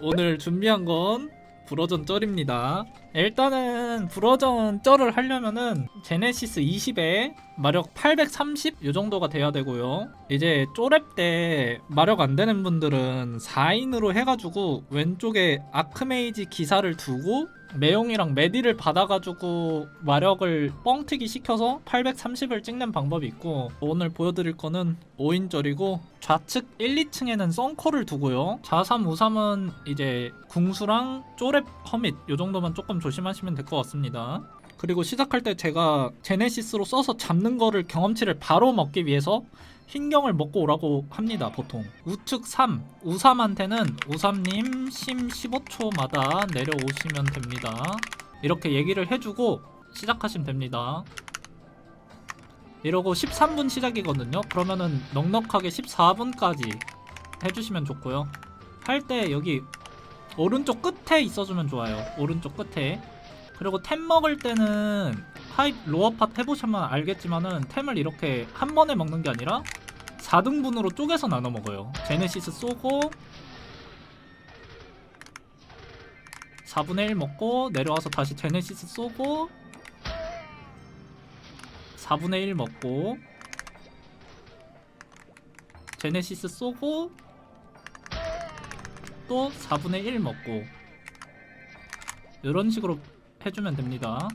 오늘 준비한 건 불어전 쩔입니다. 일단은 불어전 쩔을 하려면은 제네시스 20에 마력 830이 정도가 돼야 되고요. 이제 쪼랩 때 마력 안 되는 분들은 4인으로 해가지고 왼쪽에 아크메이지 기사를 두고 매용이랑 메디를 받아가지고 마력을 뻥튀기 시켜서 830을 찍는 방법이 있고 오늘 보여드릴 거는 5인절이고 좌측 1, 2층에는 썬커를 두고요 좌삼, 우삼은 이제 궁수랑 쪼랩 허밋 요 정도만 조금 조심하시면 될 것 같습니다. 그리고 시작할 때 제가 제네시스로 써서 잡는 거를 경험치를 바로 먹기 위해서 흰경을 먹고 오라고 합니다 보통. 우측 3 우삼한테는 우삼님 심 15초마다 내려오시면 됩니다. 이렇게 얘기를 해주고 시작하시면 됩니다. 이러고 13분 시작이거든요. 그러면은 넉넉하게 14분까지 해주시면 좋고요. 할 때 여기 오른쪽 끝에 있어주면 좋아요 오른쪽 끝에 그리고 템 먹을 때는 하이 로어 팟 해보시면 알겠지만은 템을 이렇게 한 번에 먹는 게 아니라 4등분으로 쪼개서 나눠 먹어요. 제네시스 쏘고 4분의 1 먹고 내려와서 다시 제네시스 쏘고 4분의 1 먹고 제네시스 쏘고 또 4분의 1 먹고 이런 식으로 해주면 됩니다.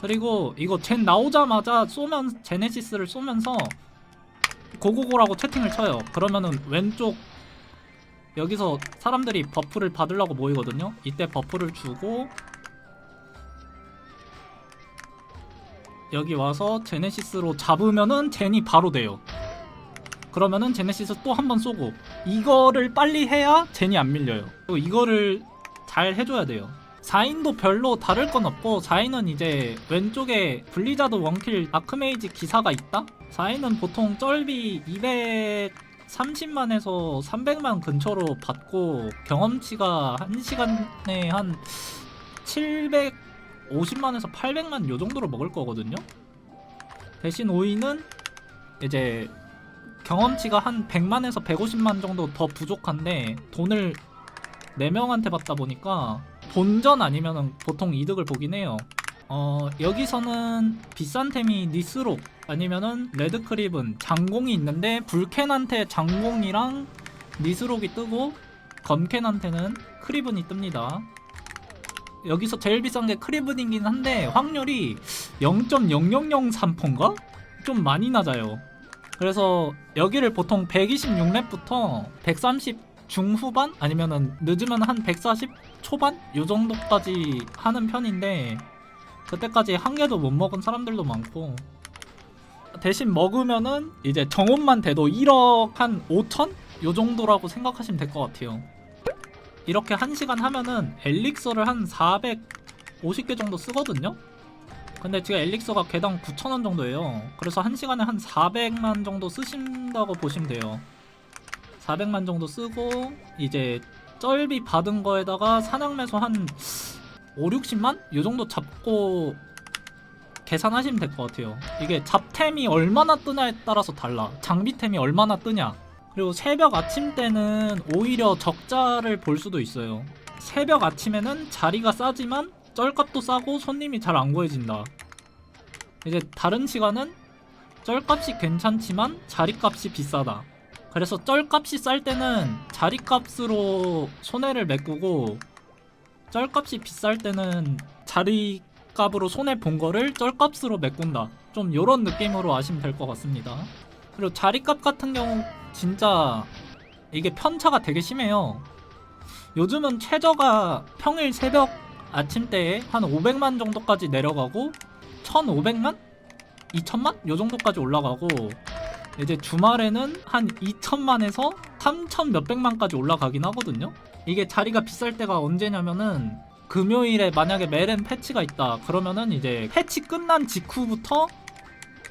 그리고 이거 젠 나오자마자 쏘면 제네시스를 쏘면서 고고고라고 채팅을 쳐요. 그러면은 왼쪽 여기서 사람들이 버프를 받으려고 모이거든요. 이때 버프를 주고 여기 와서 제네시스로 잡으면은 젠이 바로 돼요. 그러면은 제네시스 또 한 번 쏘고 이거를 빨리 해야 젠이 안 밀려요. 그리고 이거를 잘 해줘야 돼요. 4인도 별로 다를 건 없고 4인은 이제 왼쪽에 블리자드 원킬 아크메이지 기사가 있다? 4인은 보통 쩔비 230만에서 300만 근처로 받고 경험치가 1시간에 한 750만에서 800만 요 정도로 먹을 거거든요? 대신 5인은 이제 경험치가 한 100만에서 150만 정도 더 부족한데 돈을 4명한테 받다 보니까 본전 아니면은 보통 이득을 보긴 해요. 어, 여기서는 비싼 템이 니스록 아니면은 레드크립은 장공이 있는데 불캔한테 장공이랑 니스록이 뜨고 검캔한테는 크리븐이 뜹니다. 여기서 제일 비싼 게 크리븐이긴 한데 확률이 0.0003%인가? 좀 많이 낮아요. 그래서 여기를 보통 126렙부터 130 중후반 아니면은 늦으면 한 140 초반 요 정도까지 하는 편인데 그때까지 한 개도 못 먹은 사람들도 많고 대신 먹으면은 이제 정원만 돼도 1억 한 5천 요 정도라고 생각하시면 될 것 같아요. 이렇게 한 시간 하면은 엘릭서를 한 450개 정도 쓰거든요. 근데 지금 엘릭서가 개당 9,000원 정도예요. 그래서 한 시간에 한 400만 정도 쓰신다고 보시면 돼요. 400만 정도 쓰고 이제 쩔비 받은 거에다가 사냥매소 한 5, 60만? 요 정도 잡고 계산하시면 될 것 같아요. 이게 잡템이 얼마나 뜨냐에 따라서 달라. 장비템이 얼마나 뜨냐. 그리고 새벽 아침 때는 오히려 적자를 볼 수도 있어요. 새벽 아침에는 자리가 싸지만 쩔값도 싸고 손님이 잘 안 구해진다. 이제 다른 시간은 쩔값이 괜찮지만 자리값이 비싸다. 그래서 쩔값이 쌀 때는 자리값으로 손해를 메꾸고 쩔값이 비쌀 때는 자리값으로 손해 본 거를 쩔값으로 메꾼다. 좀 요런 느낌으로 아시면 될 것 같습니다. 그리고 자리값 같은 경우 진짜 이게 편차가 되게 심해요. 요즘은 최저가 평일 새벽 아침 때에 한 500만 정도까지 내려가고 1,500만? 2천만? 요 정도까지 올라가고 이제 주말에는 한 2천만에서 3천 몇백만까지 올라가긴 하거든요. 이게 자리가 비쌀 때가 언제냐면은 금요일에 만약에 메렌 패치가 있다. 그러면은 이제 패치 끝난 직후부터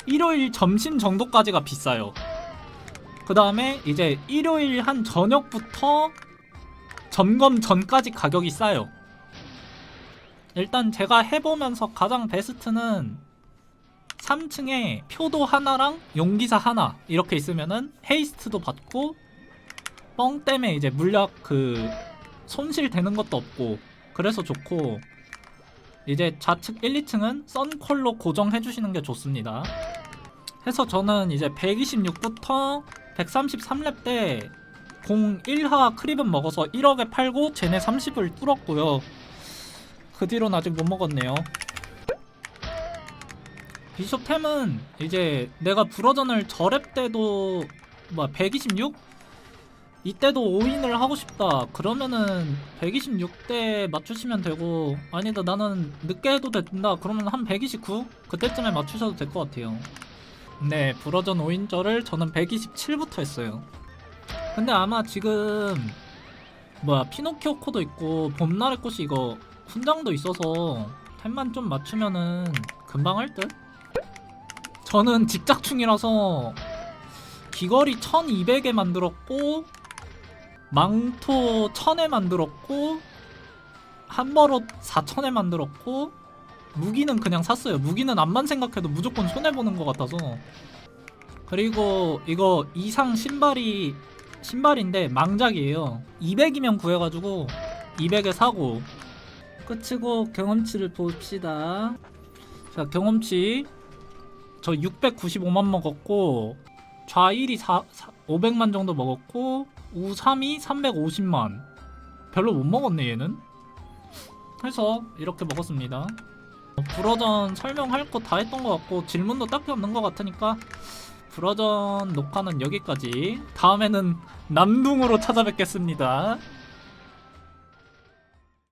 일요일 점심 정도까지가 비싸요. 그 다음에 이제 일요일 한 저녁부터 점검 전까지 가격이 싸요. 일단 제가 해보면서 가장 베스트는 3층에 표도 하나랑 용기사 하나 이렇게 있으면은 헤이스트도 받고 뻥 때문에 이제 물약 그 손실 되는 것도 없고 그래서 좋고 이제 좌측 1, 2층은 썬콜로 고정해 주시는 게 좋습니다. 해서 저는 이제 126부터 133렙 때 01화 크립은 먹어서 1억에 팔고 쟤네 30을 뚫었고요. 그 뒤로는 아직 못 먹었네요. 비숍템은 이제 내가 브러전을 저랩 때도 뭐 126? 이때도 5인을 하고 싶다. 그러면은 126대 맞추시면 되고 아니다 나는 늦게 해도 된다. 그러면 한 129? 그때쯤에 맞추셔도 될 것 같아요. 네, 브러전 5인절을 저는 127부터 했어요. 근데 아마 지금 뭐야 피노키오 코도 있고 봄날의 꽃이 이거 훈장도 있어서 템만 좀 맞추면은 금방 할 듯? 저는 직작충이라서 귀걸이 1200에 만들었고 망토 1000에 만들었고 한버릇 4000에 만들었고 무기는 그냥 샀어요. 무기는 앞만 생각해도 무조건 손해보는 것 같아서. 그리고 이거 이상 신발이 신발인데 망작이에요. 200이면 구해가지고 200에 사고 끝이고 경험치를 봅시다. 자 경험치. 저 695만 먹었고 좌1이 4, 500만 정도 먹었고 우3이 350만. 별로 못 먹었네 얘는. 해서 이렇게 먹었습니다. 브러전 설명할 거 다 했던 것 같고 질문도 딱히 없는 것 같으니까 브러전 녹화는 여기까지. 다음에는 남둥으로 찾아뵙겠습니다